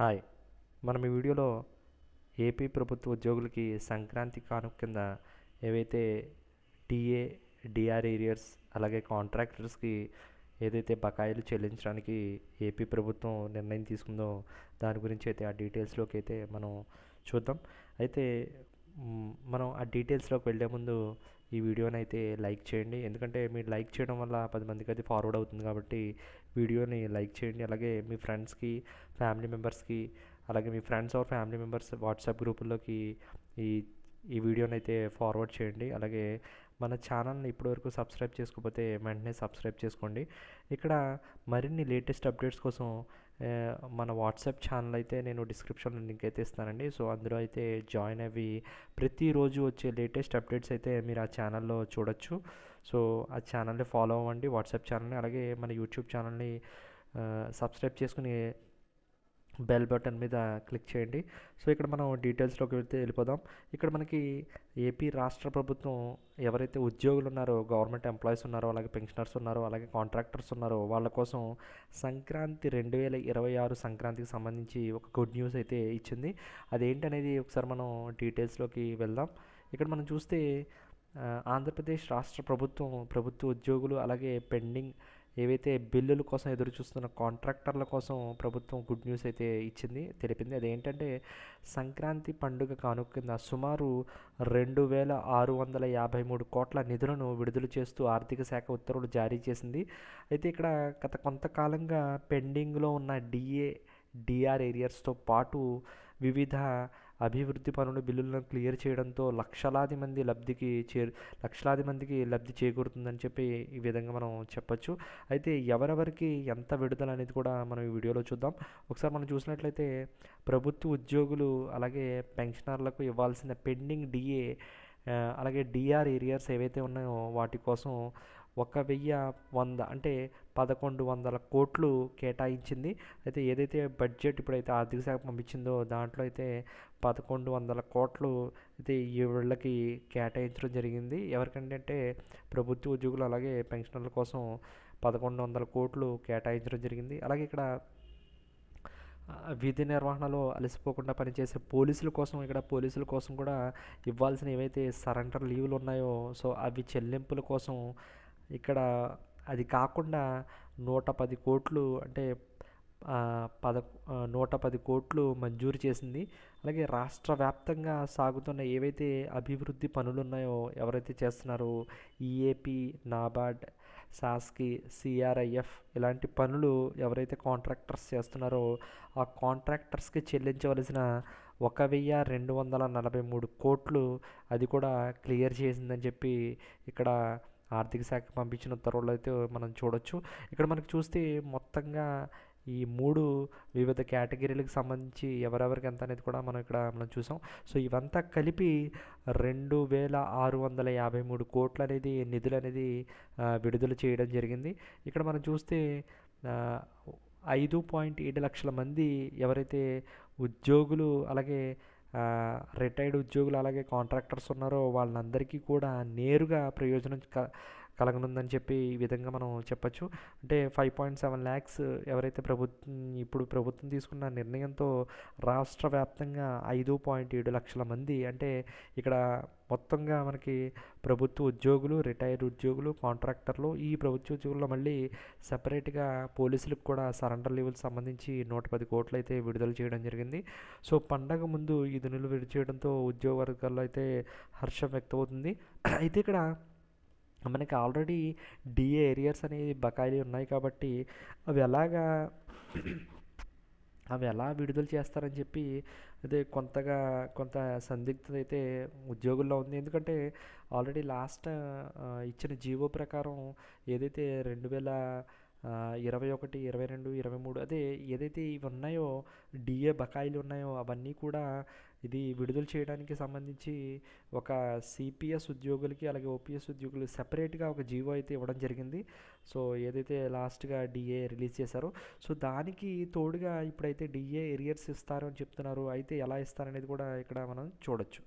Hi. మనం ఈ వీడియోలో ఏపీ ప్రభుత్వ ఉద్యోగులకి సంక్రాంతి కానుక కింద ఏవైతే టీఏ డిఆర్ ఏరియర్స్ అలాగే కాంట్రాక్టర్స్కి ఏదైతే బకాయిలు చెల్లించడానికి ఏపీ ప్రభుత్వం నిర్ణయం తీసుకుందో దాని గురించి అయితే ఆ డీటెయిల్స్లోకి అయితే మనం చూద్దాం. అయితే మనం ఆ డీటెయిల్స్లోకి వెళ్ళే ముందు ఈ వీడియోని అయితే లైక్ చేయండి. ఎందుకంటే మీరు లైక్ చేయడం వల్ల పది మందికి అది ఫార్వర్డ్ అవుతుంది కాబట్టి వీడియోని లైక్ చేయండి. అలాగే మీ ఫ్రెండ్స్కి ఫ్యామిలీ మెంబర్స్కి అలాగే మీ friends or family members WhatsApp గ్రూపుల్లోకి ఈ ఈ వీడియోని అయితే ఫార్వర్డ్ చేయండి. అలాగే మన ఛానల్ని ఇప్పటివరకు సబ్స్క్రైబ్ చేసుకోకపోతే వెంటనే సబ్స్క్రైబ్ చేసుకోండి. ఇక్కడ మరిన్ని లేటెస్ట్ అప్డేట్స్ కోసం మన వాట్సాప్ ఛానల్ అయితే నేను డిస్క్రిప్షన్లో లింక్ అయితే ఇస్తానండి. సో అందులో అయితే జాయిన్ అవి ప్రతిరోజు వచ్చే లేటెస్ట్ అప్డేట్స్ అయితే మీరు ఆ ఛానల్లో చూడొచ్చు. సో ఆ ఛానల్ని ఫాలో అవ్వండి. వాట్సాప్ ఛానల్ని అలాగే మన యూట్యూబ్ ఛానల్ని సబ్స్క్రైబ్ చేసుకుని బెల్ బటన్ మీద క్లిక్ చేయండి. సో ఇక్కడ మనం డీటెయిల్స్లోకి వెళ్తే వెళ్ళిపోదాం. ఇక్కడ మనకి ఏపీ రాష్ట్ర ప్రభుత్వం ఎవరైతే ఉద్యోగులు ఉన్నారో గవర్నమెంట్ ఎంప్లాయీస్ ఉన్నారో అలాగే పెన్షనర్స్ ఉన్నారో అలాగే కాంట్రాక్టర్స్ ఉన్నారో వాళ్ళ కోసం సంక్రాంతి రెండు వేల ఇరవై ఆరు సంక్రాంతికి సంబంధించి ఒక గుడ్ న్యూస్ అయితే ఇచ్చింది. అదేంటనేది ఒకసారి మనం డీటెయిల్స్లోకి వెళ్దాం. ఇక్కడ మనం చూస్తే ఆంధ్రప్రదేశ్ రాష్ట్ర ప్రభుత్వం ప్రభుత్వ ఉద్యోగులు అలాగే పెండింగ్ ఏవైతే బిల్లుల కోసం ఎదురు చూస్తున్న కాంట్రాక్టర్ల కోసం ప్రభుత్వం గుడ్ న్యూస్ అయితే ఇచ్చింది తెలిపింది. అదేంటంటే సంక్రాంతి పండుగ కానుక కింద సుమారు రెండు వేల ఆరు వందల యాభై మూడు కోట్ల నిధులను విడుదల చేస్తూ ఆర్థిక శాఖ ఉత్తర్వులు జారీ చేసింది. అయితే ఇక్కడ గత కొంతకాలంగా పెండింగ్లో ఉన్న డిఏ డిఆర్ ఏరియర్స్తో పాటు వివిధ అభివృద్ధి పనులు బిల్లులను క్లియర్ చేయడంతో లక్షలాది మంది లబ్ధికి చేరు లక్షలాది మందికి లబ్ధి చేకూరుతుందని చెప్పి ఈ విధంగా మనం చెప్పచ్చు. అయితే ఎవరెవరికి ఎంత విడుదల అనేది కూడా మనం ఈ వీడియోలో చూద్దాం. ఒకసారి మనం చూసినట్లయితే ప్రభుత్వ ఉద్యోగులు అలాగే పెన్షనర్లకు ఇవ్వాల్సిన పెండింగ్ డిఏ అలాగే డిఆర్ ఏరియాస్ ఏవైతే ఉన్నాయో వాటి కోసం ఒక వెయ్యి వంద అంటే పదకొండు వందల కోట్లు కేటాయించింది. అయితే ఏదైతే బడ్జెట్ ఇప్పుడైతే ఆర్థిక శాఖ పంపించిందో దాంట్లో అయితే పదకొండు వందల కోట్లు అయితే ఈ వీళ్ళకి కేటాయించడం జరిగింది. ఎవరికంటే అంటే ప్రభుత్వ ఉద్యోగులు అలాగే పెన్షనర్ల కోసం పదకొండు వందల కోట్లు కేటాయించడం జరిగింది. అలాగే ఇక్కడ విధి నిర్వహణలో అలసిపోకుండా పనిచేసే పోలీసుల కోసం ఇక్కడ పోలీసుల కోసం కూడా ఇవ్వాల్సిన ఏవైతే సరెండర్ లీవులు ఉన్నాయో సో అవి చెల్లింపుల కోసం ఇక్కడ అది కాకుండా నూట పది కోట్లు అంటే పద నూట పది కోట్లు మంజూరు చేసింది. అలాగే రాష్ట్ర వ్యాప్తంగా సాగుతున్న ఏవైతే అభివృద్ధి పనులు ఉన్నాయో ఎవరైతే చేస్తున్నారో ఈఏపీ నాబార్డ్ సాస్కి సిఆర్ఐఎఫ్ ఇలాంటి పనులు ఎవరైతే కాంట్రాక్టర్స్ చేస్తున్నారో ఆ కాంట్రాక్టర్స్కి చెల్లించవలసిన ఒక వెయ్యి రెండు వందల నలభై మూడు కోట్లు అది కూడా క్లియర్ చేసిందని చెప్పి ఇక్కడ ఆర్థిక శాఖ పంపించిన ఉత్తర్వులు అయితే మనం చూడొచ్చు. ఇక్కడ మనకు చూస్తే మొత్తంగా ఈ మూడు వివిధ కేటగిరీలకు సంబంధించి ఎవరెవరికి ఎంత అనేది కూడా మనం ఇక్కడ మనం చూసాం. సో ఇవంతా కలిపి రెండు వేల ఆరు వందల యాభై మూడు కోట్లు అనేది నిధులు అనేది విడుదల చేయడం జరిగింది. ఇక్కడ మనం చూస్తే ఐదు పాయింట్ ఏడు లక్షల మంది ఎవరైతే ఉద్యోగులు అలాగే రిటైర్డ్ ఉద్యోగులు అలాగే కాంట్రాక్టర్స్ ఉన్నారో వాళ్ళందరికీ కూడా నేరుగా ప్రయోజనం క కలగనుందని చెప్పి ఈ విధంగా మనం చెప్పచ్చు. అంటే ఫైవ్ పాయింట్ సెవెన్ ల్యాక్స్ ఎవరైతే ప్రభుత్వం ఇప్పుడు ప్రభుత్వం తీసుకున్న నిర్ణయంతో రాష్ట్ర వ్యాప్తంగా ఐదు పాయింట్ ఏడు లక్షల మంది అంటే ఇక్కడ మొత్తంగా మనకి ప్రభుత్వ ఉద్యోగులు రిటైర్డ్ ఉద్యోగులు కాంట్రాక్టర్లు ఈ ప్రభుత్వ ఉద్యోగుల్లో మళ్ళీ సపరేట్గా పోలీసులకు కూడా సరెండర్ లీవులకు సంబంధించి నూట పది కోట్లు అయితే విడుదల చేయడం జరిగింది. సో పండగ ముందు ఈ ధనులు విడుదల చేయడంతో ఉద్యోగ వర్గాల్లో అయితే హర్షం వ్యక్తమవుతుంది. అయితే ఇక్కడ మనకి ఆల్రెడీ డిఏ ఏరియర్స్ అనేవి బకాయిలు ఉన్నాయి కాబట్టి అవి ఎలాగా అవి ఎలా విడుదల చేస్తారని చెప్పి అదే కొంతగా కొంత సందిగ్ధత అయితే ఉద్యోగుల్లో ఉంది. ఎందుకంటే ఆల్రెడీ లాస్ట్ ఇచ్చిన జీవో ప్రకారం ఏదైతే రెండు వేల ఇరవై ఒకటి ఇరవై రెండు ఇరవై మూడు అదే ఏదైతే ఇవి ఉన్నాయో డిఏ బకాయిలు ఉన్నాయో అవన్నీ కూడా ఇది విడుదల చేయడానికి సంబంధించి ఒక సిపిఎస్ ఉద్యోగులకి అలాగే ఓపీఎస్ ఉద్యోగులు సెపరేట్గా ఒక జీవో అయితే ఇవ్వడం జరిగింది. సో ఏదైతే లాస్ట్గా డిఏ రిలీజ్ చేశారో సో దానికి తోడుగా ఇప్పుడైతే డిఏ ఎరియర్స్ ఇస్తారని చెప్తున్నారు. అయితే ఎలా ఇస్తారనేది కూడా ఇక్కడ మనం చూడొచ్చు.